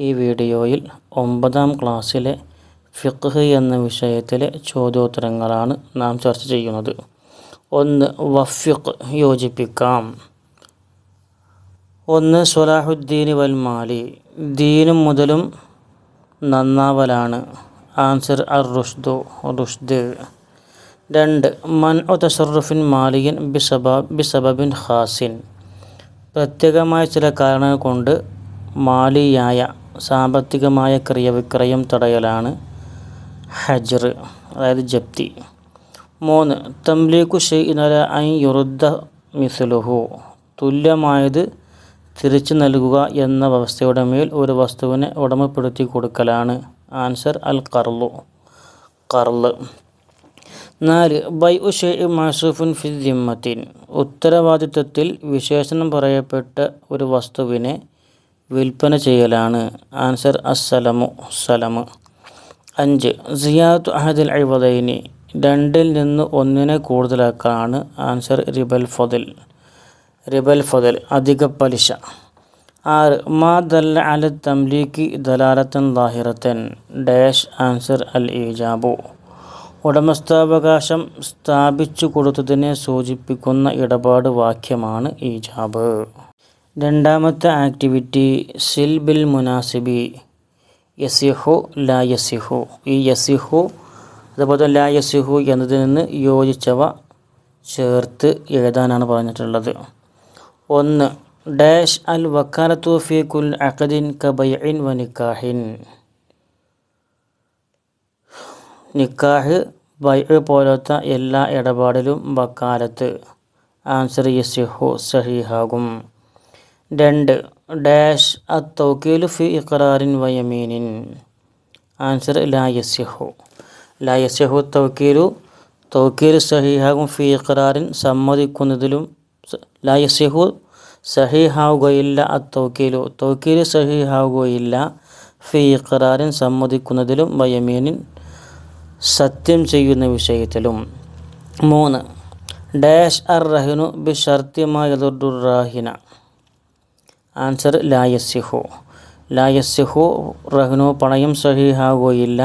ഈ വീഡിയോയിൽ ഒമ്പതാം ക്ലാസ്സിലെ ഫിഖ് എന്ന വിഷയത്തിലെ ചോദ്യോത്തരങ്ങളാണ് നാം ചർച്ച ചെയ്യുന്നത്. ഒന്ന് വഫിഖ് യോജിപ്പിക്കാം. ഒന്ന് സ്വലാഹുദ്ദീൻ വൽമാലി ദീനും മുതലും നന്നാവലാണ്. ആൻസർ അർ റുഷ്ദു. റുഷ്ദ് രണ്ട് മൻ ഒ തഷറുഫിൻ മാലിയൻ ബിസബ ബിസബബിൻ ഹാസിൻ പ്രത്യേകമായ ചില കാരണങ്ങൾ കൊണ്ട് മാലിയായ സാമ്പത്തികമായ ക്രിയവിക്രയം തടയലാണ് ഹജർ അതായത് ജപ്തി. മൂന്ന് തംലീഖു ഷെയ്നല ഐ യുറുദ്ദ മിസുലുഹു. തുല്യമായത് തിരിച്ചു നൽകുക എന്ന വ്യവസ്ഥയുടെ മേൽ ഒരു വസ്തുവിനെ ഉടമപ്പെടുത്തി കൊടുക്കലാണ്. ആൻസർ അൽ കർലു കർൾ നാല് ബൈ മാസൂഫുൻ ഫി ദിമ്മത്തിൻ. ഉത്തരവാദിത്വത്തിൽ വിശേഷണം പറയപ്പെട്ട ഒരു വസ്തുവിനെ വിൽപ്പന ചെയ്യലാണ്. ആൻസർ അസ്സലമു സലമു. അഞ്ച് സിയാത്ത് അഹദിൽ അഴിവതൈനി രണ്ടിൽ നിന്ന് ഒന്നിനെ കൂടുതലാക്കാണ്. ആൻസർ റിബൽ ഫതിൽ റിബൽ ഫതിൽ അധിക പലിശ. ആറ് മാ ദല്ല അല തംലീക്കി ദലാലത്തൻ ദാഹിറത്തൻ ഡാഷ് ആൻസർ അൽ ഈജാബു. ഉടമസ്ഥാവകാശം സ്ഥാപിച്ചു കൊടുത്തതിനെ സൂചിപ്പിക്കുന്ന ഇടപാട് വാക്യമാണ് ഈജാബ്. രണ്ടാമത്തെ ആക്ടിവിറ്റി സിൽ ബിൽ മുനാസിബി. യസിഹു ലാ യസിഹു. ഈ യസിഹു അതുപോലെ തന്നെ ലാ യസിഹു എന്നതിൽ നിന്ന് യോജിച്ചവ ചേർത്ത് എഴുതാനാണ് പറഞ്ഞിട്ടുള്ളത്. ഒന്ന് ഡാഷ് അൽ വക്കാലത്തു ഫി അഖദിൻ കബയിൻ വ നിക്കാഹിൻ. നിക്കാഹ് ബൈ പോലത്തെ എല്ലാ ഇടപാടിലും വക്കാലത്ത്. ആൻസർ യസിഹു സഹീഹാകും. രണ്ട് ഡാഷ് അത്തൗക്കീലു ഫി ഇഖറാറിൻ വയമീനിൻ ആൻസർ ലായസ്യഹു ലാ യസിഹു തൗക്കീലു തൗക്കീൽ സഹീഹാകും ഫി ഇഖറാറിൻ സമ്മതിക്കുന്നതിലും ലാ യസിഹു സഹീഹാവുകയില്ല അത്തൗക്കീലു. തൗക്കീൽ സഹീഹാവുകയില്ല ഫി ഇഖറാറിൻ സമ്മതിക്കുന്നതിലും വയമീനിൻ സത്യം ചെയ്യുന്ന വിഷയത്തിലും. മൂന്ന് ഡാഷ് അർ റഹിനു ബി ഷർത്തിമായതുറാഹിന ആൻസർ ലായസ്യഹു ലായസ്യഹു റഹ്നു പണയം സഹിഹാകുകയില്ല.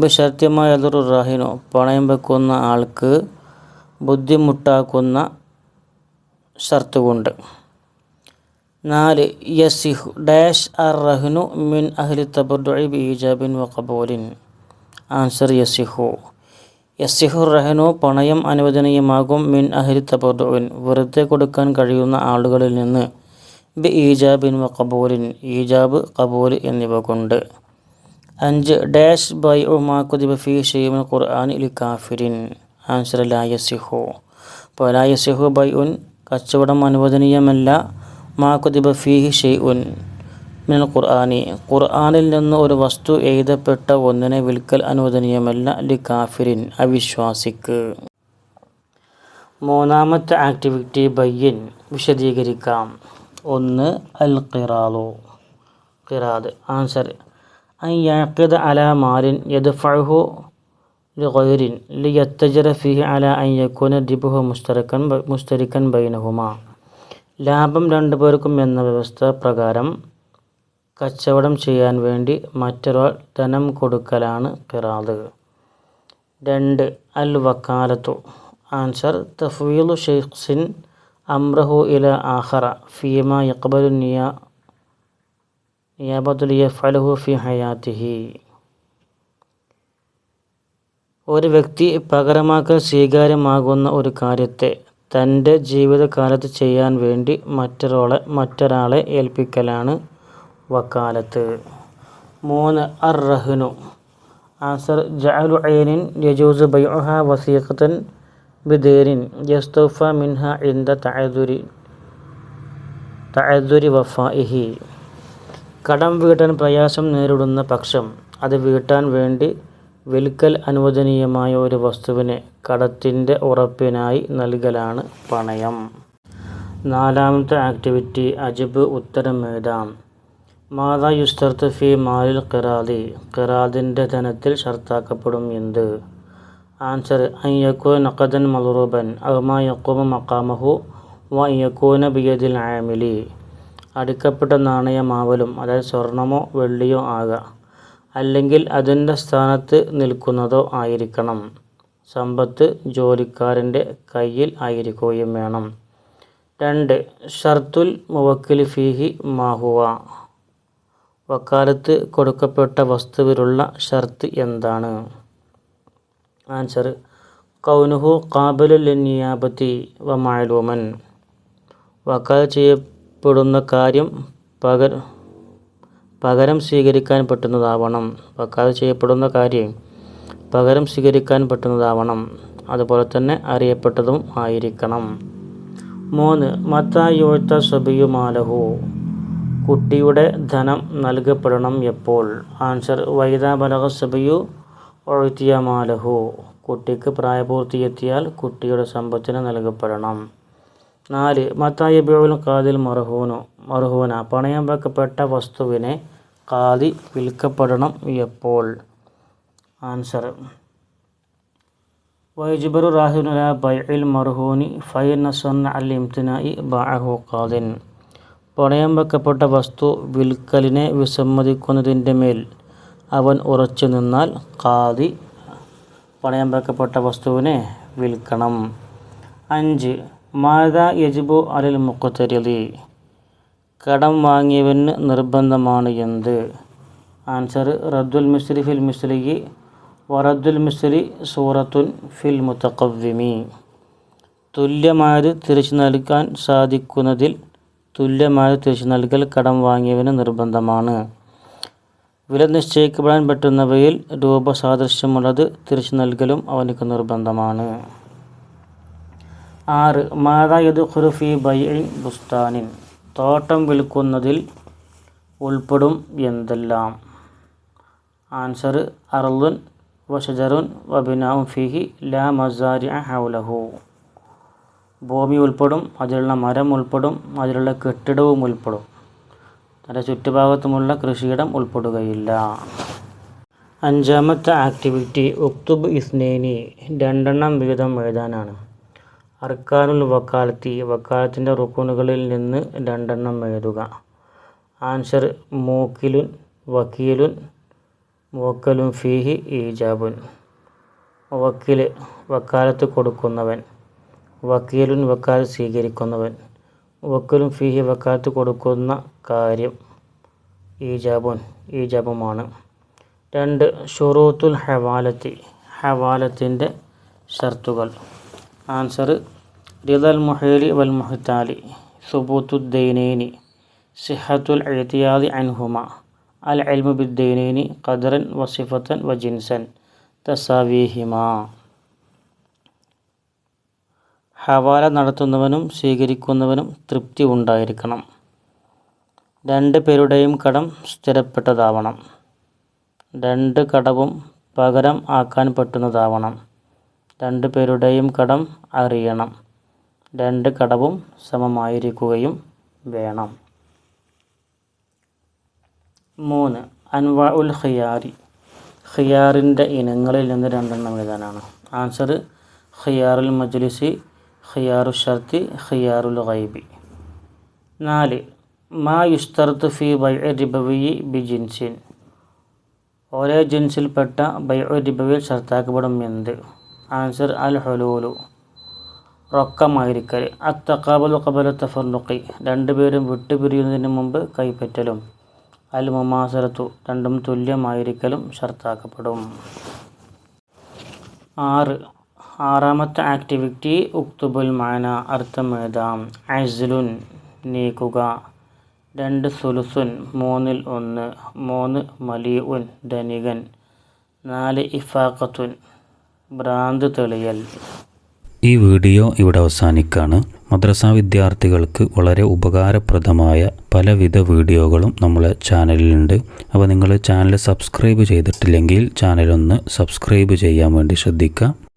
ബി ഷർത്തിമായതുറാഹിനു പണയം വെക്കുന്ന ആൾക്ക് ബുദ്ധിമുട്ടാക്കുന്ന ഷർത്ത് കൊണ്ട് നാല് യസിഹു ഡാഷ് അർ റഹിനു മിൻ അഹ്ലി തബുദുഇ ബി ഇജാബിൻ വ ഖബൂലിൻ. ആൻസർ യസിഹു യസിഹു റഹ്നു പണയം അനുവദനീയമാകും മിൻ അഹ്ലി തബുൻ വെറുതെ കൊടുക്കാൻ കഴിയുന്ന ആളുകളിൽ നിന്ന് ബി ഈജാബിൻ കബൂലിൻ ഈജാബ് കബൂൽ എന്നിവ കൊണ്ട്. അഞ്ച് ഡാഷ് ബൈ ഉമാക്കുദിബ ഫി ഷെയ്മിൻ ഖുർആൻ ഇൽ കാഫിരിൻ. ആൻസർ ലായസിഹു അപ്പോൾ ലായസിഹു ബൈ ഉൻ കച്ചവടം അനുവദനീയമല്ല. മാക്കുദിബ ഫീഹി ഷെയ് ഉൻ മിനൽ ഖുർആാനി. ഖുർആാനിൽ നിന്ന് ഒരു വസ്തു എഴുതപ്പെട്ട ഒന്നിനെ വിൽക്കൽ അനുവദനീയമല്ല ലി കാഫിരിൻ. അവിശ്വാസിക്ക്. മൂന്നാമത്തെ ആക്ടിവിറ്റി ബയ്യൻ വിശദീകരിക്കാം. ഒന്ന് അൽ ഖിറാദു. ഖിറാദ് ആൻസർ. അൻ യാഖിദ് അല മാലിൻ യദ്ഫഅഹു ലിഗൈരിൻ ലിയത്തജറ ഫിഹി അല അൻ യകൂന ദിബുഹു മുസ്തരക്കൻ മുസ്തരിക്കൻ ബൈനഹുമ. ലാഭം രണ്ടു പേർക്കും എന്ന വ്യവസ്ഥ പ്രകാരം കച്ചവടം ചെയ്യാൻ വേണ്ടി മറ്റൊരാൾ ധനം കൊടുക്കലാണ് ഖിറാദ്. രണ്ട് അൽ വക്കാലത്തു. ആൻസർ തഫ്വീലു ഷെയ്ഖ്സിൻ അമ്രഹു ഇല ആഹറ ഫീമ യക്ബലു നിയ നിയാബത്തുൽ ഫലഹു ഫി ഹയാത്തിഹി. ഒരു വ്യക്തി പകരമാക്കൽ സ്വീകാര്യമാകുന്ന ഒരു കാര്യത്തെ തന്റെ ജീവിതകാലത്ത് ചെയ്യാൻ വേണ്ടി മറ്റൊരാളെ മറ്റൊരാളെ ഏൽപ്പിക്കലാണ് വക്കാലത്ത്. മൂന്ന് അർ റഹ്നു ആസർ ജഅലു ഐനിൻ യജൂസ് ബൈഹ വസീഖത്തൻ ബിദേരിൻ യസ്തൗഫ മിൻഹ ഇന്ദ തഅദുരി തഅദുരി വഫാഇഹി കടം വീട്ടാൻ പ്രയാസം നേരിടുന്ന പക്ഷം അത് വീട്ടാൻ വേണ്ടി വിൽക്കൽ അനുവദനീയമായ ഒരു വസ്തുവിനെ കടത്തിന്റെ ഉറപ്പിനായി നൽകലാണ് പണയം. നാലാമത്തെ ആക്ടിവിറ്റി അജിബ് ഉത്തരം എഴുതാം. മാതാ യുസ്തർത്ത് ഫി മാലിൽ ഖിറാദി. ഖിറാദിന്റെ ധനത്തിൽ ഷർത്താക്കപ്പെടും എന്ത്? ആൻസർ അയ്യക്കോ നഖദൻ മലറൂബൻ അവമാ യക്കൂമ മക്കാമഹു വ യക്കൂന ബിയദിൽ ആമിലി അടിക്കപ്പെട്ട നാണയമാവലും അതായത് സ്വർണമോ വെള്ളിയോ ആകാം. അല്ലെങ്കിൽ അതിന്റെ സ്ഥാനത്ത് നിൽക്കുന്നതോ ആയിരിക്കണം. സമ്പത്ത് ജോലിക്കാരന്റെ കയ്യിൽ ആയിരിക്കുകയും വേണം. രണ്ട് ഷർത്തുൽ മുവക്കിൽ ഫീഹി മാഹുവ. വക്കാലത്ത് കൊടുക്കപ്പെട്ട വസ്തുവിലുള്ള ഷർത്ത് എന്താണ്? ആൻസർ കൗനുഹു കാബലുല്നിയാബത്തി വ മാലൂമൻ വക്കാൽ ചെയ്യപ്പെടുന്ന കാര്യം പകർ പകരം സ്വീകരിക്കാൻ പറ്റുന്നതാവണം. വക്കാൽ ചെയ്യപ്പെടുന്ന കാര്യം പകരം സ്വീകരിക്കാൻ പറ്റുന്നതാവണം. അതുപോലെ തന്നെ അറിയപ്പെട്ടതും ആയിരിക്കണം. മൂന്ന് മത്തായോഴ്ത്ത സബിയുമാലഹു കുട്ടിയുടെ ധനം നൽകപ്പെടണം എപ്പോൾ? ആൻസർ വൈദാബലഹ സബിയു ഒഴുത്തിയമാലഹു കുട്ടിക്ക് പ്രായപൂർത്തിയെത്തിയാൽ കുട്ടിയുടെ സമ്പത്തിന് നൽകപ്പെടണം. നാല് മത്തായി മത്തായബിയുൽ കാതിൽ മർഹൂനു മർഹൂന പണയം വെക്കപ്പെട്ട വസ്തുവിനെ കാതി വിൽക്കപ്പെടണം എപ്പോൾ? ആൻസർ വൈജിബറു റാഹിനുല ബൈഇൽ മർഹൂനി ഫൈൻ സൺ അൽ ഇംതിനായി ബാഹു കാദിൻ പണയം വെക്കപ്പെട്ട വസ്തു വിൽക്കലിനെ വിസമ്മതിക്കുന്നതിന്റെ മേൽ അവൻ ഉറച്ചു നിന്നാൽ ഖാദി പണയം വെക്കപ്പെട്ട വസ്തുവിനെ വിൽക്കണം. അഞ്ച് മാത യജിബു അലിൽ മുഖത്തരിലി കടം വാങ്ങിയവന് നിർബന്ധമാണ് എന്ത്? ആൻസർ റദ്ദുൽ മിസ്രി ഫിൽ മിസ്ലിക്ക് വറദ്ദുൽ മിസ്രി സൂറത്തുൻ ഫിൽ മുത്തക്കവ്വിമി തുല്യമായത് തിരിച്ചു നൽകാൻ സാധിക്കുന്നതിൽ തുല്യമായത് തിരിച്ചു നൽകൽ കടം വാങ്ങിയവന് നിർബന്ധമാണ്. വില നിശ്ചയിക്കപ്പെടാൻ പറ്റുന്നവയിൽ രൂപസാദൃശ്യമുള്ളത് തിരിച്ചു നൽകലും അവനക്ക് നിർബന്ധമാണ്. ആറ് മാതായത് യദുഖുറു ഫി ബൈഇൻ ബുസ്താനിൻ. തോട്ടം വിൽക്കുന്നതിൽ ഉൾപ്പെടും എന്തെല്ലാം? ആൻസർ അർലുൻ വഷജറുൻ വബിനാവും ഫിഹി ലാ മസാരി ഹൗലഹു. ഭൂമി ഉൾപ്പെടും അതിലുള്ള മരം ഉൾപ്പെടും അതിലുള്ള കെട്ടിടവും ഉൾപ്പെടും. അതിന്റെ ചുറ്റുഭാഗത്തുമുള്ള കൃഷിയിടം ഉൾപ്പെടുകയില്ല. അഞ്ചാമത്തെ ആക്ടിവിറ്റി ഉക്തുബ് ഇസ്നേനി. രണ്ടെണ്ണം വീതം എഴുതാനാണ്. അർക്കാനുൽ വക്കാലത്തി. വക്കാലത്തിന്റെ റുക്കൂണുകളിൽ നിന്ന് രണ്ടെണ്ണം എഴുതുക. ആൻസർ മൂക്കിലുൻ വക്കീലുൻ മൂക്കലും ഫീഹി ഈജാബുൻ. വക്കീൽ വക്കാലത്ത് കൊടുക്കുന്നവൻ. വക്കീലുൻ വക്കാലത്ത് സ്വീകരിക്കുന്നവൻ. വക്കലും ഫീഹി വക്കാലത്ത് കൊടുക്കുന്ന കാര്യം ഈജാബുൻ ഈജാബുമാണ്. രണ്ട് ഷുറൂത്തുൽ ഹവാലത്തി ഹവാലത്തിന്റെ ഷർത്തുകൾ. ആൻസർ റിദൽ മുഹേലി വൽ മുഹത്താലി സുബൂത്തുദ്ദൈനേനി സിഹത്തുൽ എഴുത്തിയാദി അൻഹുമ അൽ അൽമുബിദ്ദൈനേനി ഖദറൻ വസിഫത്തൻ വജിൻസൻ തസാവീഹിമ. ഹവാല നടത്തുന്നവനും സ്വീകരിക്കുന്നവനും തൃപ്തി ഉണ്ടായിരിക്കണം. രണ്ട് പേരുടെയും കടം സ്ഥിരപ്പെട്ടതാവണം. രണ്ട് കടവും പകരം ആക്കാൻ പറ്റുന്നതാവണം. രണ്ട് പേരുടെയും കടം അറിയണം. രണ്ട് കടവും സമമായിരിക്കുകയും വേണം. മൂന്ന് അൻവാ ഉൽ ഖിയാരി. ഖിയാറിന്റെ ഇനങ്ങളിൽ നിന്ന് രണ്ടെണ്ണം എഴുതാനാണ്. ആൻസർ ഖിയാറുൽ മജ്ലിസി ഖിയാറു ഷർത്തി ഖിയാറുൽ ഖൈബി നാല് മാ യുസ്തർത്ത് ഫി ബൈ റിബവി ബി ജിൻസിൻ. ഒരേ ജിൻസിൽപ്പെട്ട ബൈ റിബവിൽ ഷർത്താക്കപ്പെടും എന്ത്? ആൻസർ അൽ ഹുലൂലു. റൊക്കമായിരിക്കൽ. അത്തക്കാബലു കബല തഫർനുക്കി രണ്ടുപേരും വിട്ടുപിരിയുന്നതിന് മുമ്പ് കൈപ്പറ്റലും. അൽ മുമാസരത്തു രണ്ടും തുല്യമായിരിക്കലും ഷർത്താക്കപ്പെടും. ആറ് ആറാമത്തെ ആക്ടിവിറ്റി ഉക്തുബുൽ മാന അർത്ഥം എഴുതാം അസ്ലുൻ നീക്കുക. രണ്ട് സുലുസുൻ മൂന്നിൽ ഒന്ന്. മൂന്ന് മലിഉൻ ധനികൻ. നാല് ഇഫാഖത്തുൻ ഭ്രാന്ത് തെളിയൽ. ഈ വീഡിയോ ഇവിടെ അവസാനിക്കുകയാണ് മദ്രസ വിദ്യാർത്ഥികൾക്ക് വളരെ ഉപകാരപ്രദമായ പലവിധ വീഡിയോകളും നമ്മളെ ചാനലിലുണ്ട്. അപ്പോൾ നിങ്ങൾ ചാനൽ സബ്സ്ക്രൈബ് ചെയ്തിട്ടില്ലെങ്കിൽ ചാനലൊന്ന് സബ്സ്ക്രൈബ് ചെയ്യാൻ വേണ്ടി ശ്രദ്ധിക്കുക.